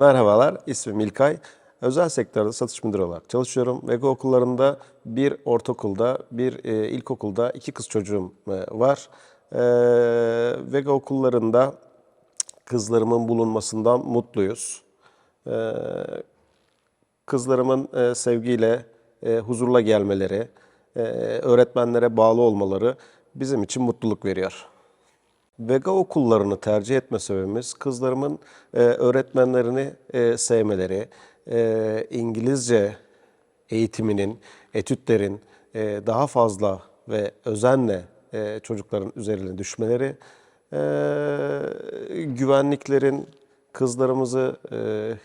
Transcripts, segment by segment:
Merhabalar, ismim İlkay. Özel sektörde satış müdürü olarak çalışıyorum. Vega okullarında bir ortaokulda, bir e, ilkokulda iki kız çocuğum e, var. E, Vega okullarında kızlarımın bulunmasından mutluyuz. E, kızlarımın sevgiyle, huzurla gelmeleri, öğretmenlere bağlı olmaları bizim için mutluluk veriyor. Vega okullarını tercih etme sebebimiz kızlarımın e, öğretmenlerini e, sevmeleri, e, İngilizce eğitiminin, etütlerin e, daha fazla ve özenle e, çocukların üzerine düşmeleri, e, güvenliklerin kızlarımızı e,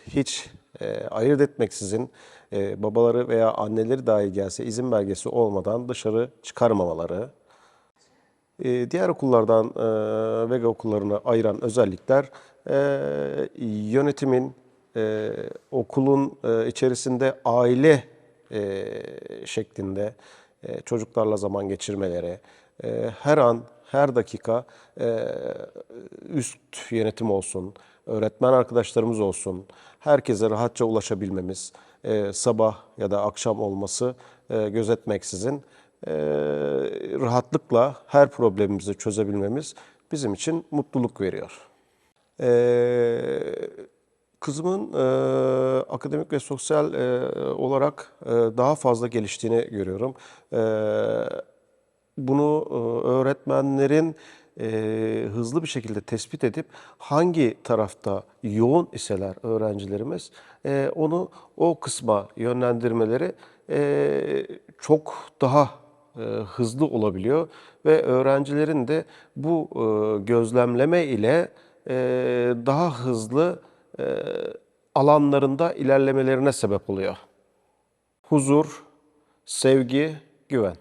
hiç e, ayırt etmeksizin e, babaları veya anneleri dahi gelse izin belgesi olmadan dışarı çıkarmamaları, Diğer okullardan e, Vega okullarını ayıran özellikler e, yönetimin e, okulun içerisinde aile şeklinde çocuklarla zaman geçirmeleri, her an her dakika üst yönetim olsun, öğretmen arkadaşlarımız olsun, herkese rahatça ulaşabilmemiz, sabah ya da akşam olması gözetmeksizin e, rahatlıkla her problemimizi çözebilmemiz bizim için mutluluk veriyor. E, kızımın e, akademik ve sosyal e, olarak e, daha fazla geliştiğini görüyorum. E, bunu öğretmenlerin hızlı bir şekilde tespit edip hangi tarafta yoğun iseler öğrencilerimiz onu o kısma yönlendirmeleri çok daha e, hızlı olabiliyor ve öğrencilerin de bu e, gözlemleme ile e, daha hızlı alanlarında ilerlemelerine sebep oluyor. Huzur, sevgi, güven.